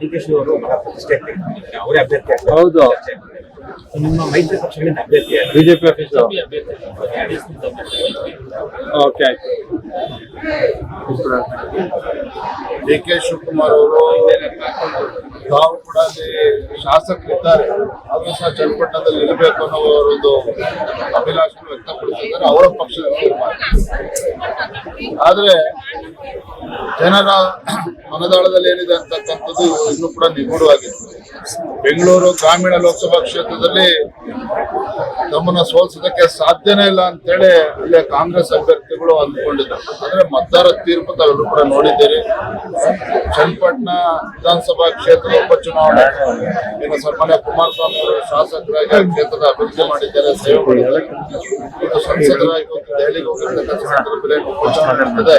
D K Shiva ಅವರು ಬಹಳ ಪ್ರತಿಷ್ಠೆ ಅವರೇ ಅಭ್ಯರ್ಥಿ. ಹೌದು. ನಿಮ್ಮ ಮೈತ್ರಿ ಪಕ್ಷಗಳಿಂದ ಅಭ್ಯರ್ಥಿ ಯಾರು? ಬಿಜೆಪಿ ಅಭ್ಯರ್ಥಿ. ಓಕೆ ಡಿ ಕೆ ಶಿವಕುಮಾರ್ ಅವರು ತಾವು ಕೂಡ ಅಲ್ಲಿ ಶಾಸಕರಿದ್ದಾರೆ. ಅವರು ಸಹ ಚನ್ನಪಟ್ಟಣದಲ್ಲಿ ಇರಬೇಕು ಅನ್ನೋ ಒಂದು ಅಭಿಲಾಷೆ ವ್ಯಕ್ತಪಡಿಸಿದ್ದಾರೆ. ಅವರ ಪಕ್ಷದ ತೀರ್ಮಾನ ಆದ್ರೆ ಜನರ ಮನದಾಳದಲ್ಲಿ ಏನಿದೆ ಅಂತಕ್ಕಂಥದ್ದು ಇನ್ನೂ ಕೂಡ ನಿಗೂಢವಾಗಿತ್ತು. ಬೆಂಗಳೂರು ಗ್ರಾಮೀಣ ಲೋಕಸಭಾ ಕ್ಷೇತ್ರದಲ್ಲಿ ತಮ್ಮನ್ನ ಸೋಲ್ಸೋದಕ್ಕೆ ಸಾಧ್ಯನೇ ಇಲ್ಲ ಅಂತೇಳಿ ಇಲ್ಲೇ ಕಾಂಗ್ರೆಸ್ ಅಭ್ಯರ್ಥಿಗಳು ಅಂದ್ಕೊಂಡಿದ್ದಾರೆ ಅಂದ್ರೆ ಮತದಾರ ತೀರ್ಪು ತಾವೆಲ್ಲರೂ ಕೂಡ ನೋಡಿದ್ದೀರಿ. ಚನ್ನಪಟ್ಟಣ ವಿಧಾನಸಭಾ ಕ್ಷೇತ್ರದ ಉಪಚುನಾವಣೆ. ಇನ್ನು ಸನ್ಮಾನ್ಯ ಕುಮಾರಸ್ವಾಮಿ ಅವರು ಶಾಸಕರಾಗಿ ಆ ಕ್ಷೇತ್ರದ ಅಭಿವೃದ್ಧಿ ಮಾಡಿದ್ದಾರೆ ಸಂಸದರಾಗಿ ದೆಹಲಿಗೆ ಹೋಗಿರ್ತಕ್ಕಂಥ ಸಂದರ್ಭದಲ್ಲಿ ಉಪಚುನಾವಣೆ ನಡೆದಿದೆ.